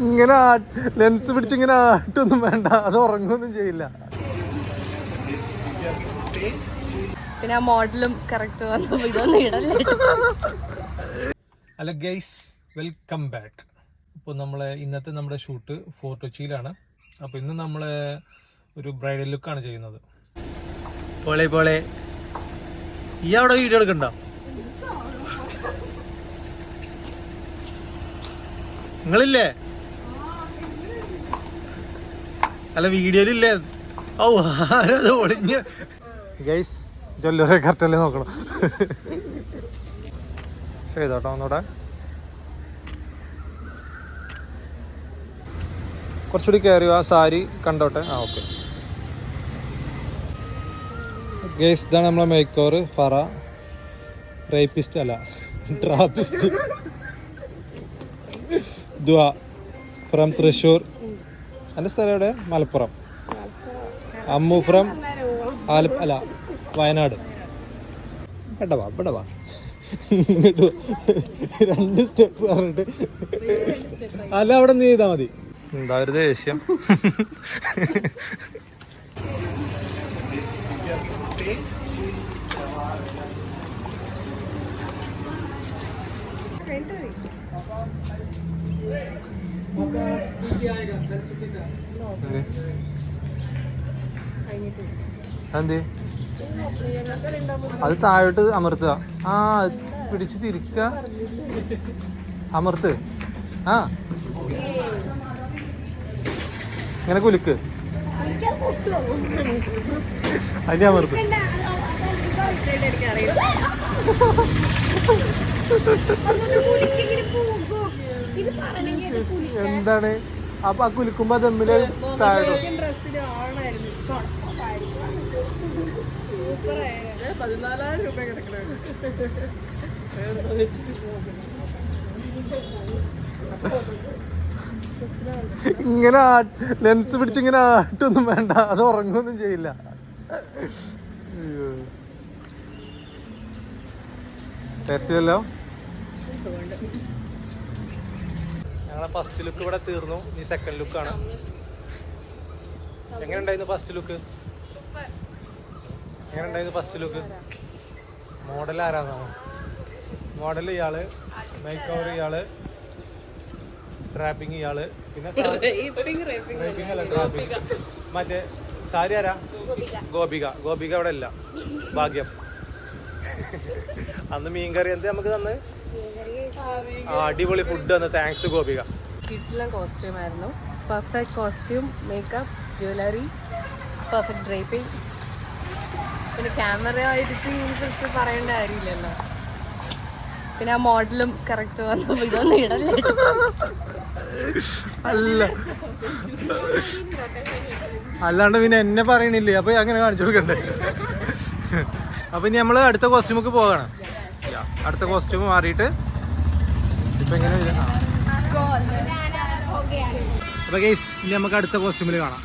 ഇങ്ങനെ ലെൻസ് പിടിച്ചിങ്ങനെ ആട്ടൊന്നും വേണ്ട. അത് ഉറങ്ങൊന്നും ചെയ്യില്ല. പിന്നെ ആ മോഡലും കറക്റ്റ് വന്നപ്പോ ഇതൊന്നും ഇടല്ലേ. ഹലോ ഗൈസ് വെൽക്കം ബാക്ക് അപ്പോൾ നമ്മളെ ഇന്നത്തെ നമ്മുടെ ഷൂട്ട് ഫോർട്ട് കൊച്ചിയിലാണ്. അപ്പോൾ ഇന്ന് നമ്മൾ ഒരു ബ്രൈഡൽ ലുക്കാണ് ചെയ്യുന്നത്. പോളെ പോളെ. ഈ അവിടെ വീഡിയോ എടുക്കണ്ട? നിങ്ങളില്ലേ? അല്ല വീഡിയോയിലില്ലേ? ആരത് ഒളിഞ്ഞ്? ഗൈസ് ജ്വല്ലറി കറക്റ്റല്ലേ നോക്കണം. ചെയ്തോട്ടോ ഒന്നൂടെ കുറച്ചുകൂടി കയറി ആ സാരി കണ്ടോട്ടെ? ആ ഓക്കെ. ഗേസ് ഇതാണ് നമ്മളെ മേക്കോർ ഫറ. റേപ്പിസ്റ്റ് അല്ല ട്രാപ്പിസ്റ്റ് ദ്വ ഫ്രം തൃശ്ശൂർ. എന്റെ സ്ഥലം എവിടെ? മലപ്പുറം. അമ്മു ഫ്രം ആല അല്ല വയനാട്. ഇവിടെ വാ ഇവിടെ വാ. ഇങ്ങോട്ട് രണ്ട് സ്റ്റെപ്പ് പറഞ്ഞിട്ട്. അല്ല അവിടെ നീ ചെയ്താൽ മതി. എന്താ ഒരു ദേഷ്യം? അത് താഴോട്ട് അമർത്തുക. ആ പിടിച്ച് തിരിക്ക അമർത്ത്. ആ. ഇങ്ങനെ കുലുക്ക്. അതിന്റെ അമർത്ത്. എനിക്കറിയില്ല എന്താണ്? അപ്പൊ ആ കുലുക്കുമ്പോ തമ്മിൽ രൂപ ഇങ്ങനെ ലെൻസ് പിടിച്ച് ഇങ്ങനെ ആട്ടൊന്നും വേണ്ട. അത് ഉറങ്ങുമൊന്നും ചെയ്യില്ല. ടേസ്റ്റ് ടേസ്റ്റിലല്ലോ ഞങ്ങളെ ഫസ്റ്റ് ലുക്ക് ഇവിടെ തീർന്നു. ഈ സെക്കൻഡ് ലുക്കാണ് എങ്ങനെ ഉണ്ടായിരുന്നു ഫസ്റ്റ് ലുക്ക് എങ്ങനെ ഉണ്ടായിരുന്നു ഫസ്റ്റ് ലുക്ക് മോഡൽ ആരാന്നോ? മോഡൽ ഇയാൾ മേക്ക് ഓവർ ഇയാൾ ട്രാപ്പിംഗ് ഇയാൾ പിന്നെ അല്ല. മറ്റേ സാരി ആരാ? ഗോപിക. ഗോപിക അവിടെ ഇല്ല. ഭാഗ്യം. അന്ന് മീൻകറി എന്ത് നമുക്ക് തന്ന്? അടിപൊളി ഫുഡ് തന്ന്. താങ്ക്സ് ഗോപിക. കിട്ടില്ല കോസ്റ്റ്യൂം ആയിരുന്നു. Perfect costume makeup jewellery perfect draping പിന്നെ ക്യാമറ എഡിറ്റിംഗിനെ കുറിച്ച് പറയേണ്ട കാര്യമില്ലല്ലോ. പിന്നെ ആ മോഡലും കറക്റ്റ് വന്നപ്പോ ഇതൊന്നും ഇടല്ലേ. അല്ല. അല്ലാണ്ട് പിന്നെ എന്നെ പറയണില്ലേ? അപ്പൊ അങ്ങനെ കാണിച്ചു കൊടുക്കണ്ടേ? അപ്പൊ ഇനി നമ്മൾ അടുത്ത കോസ്റ്റ്യൂമൊക്കെ പോകണം അടുത്ത കോസ്റ്റ്യൂം മാറിയിട്ട് ഇപ്പൊ എങ്ങനെ. അപ്പൊ ഗൈസ് ഇനി നമുക്ക് അടുത്ത കോസ്റ്റ്യൂമിൽ കാണാം.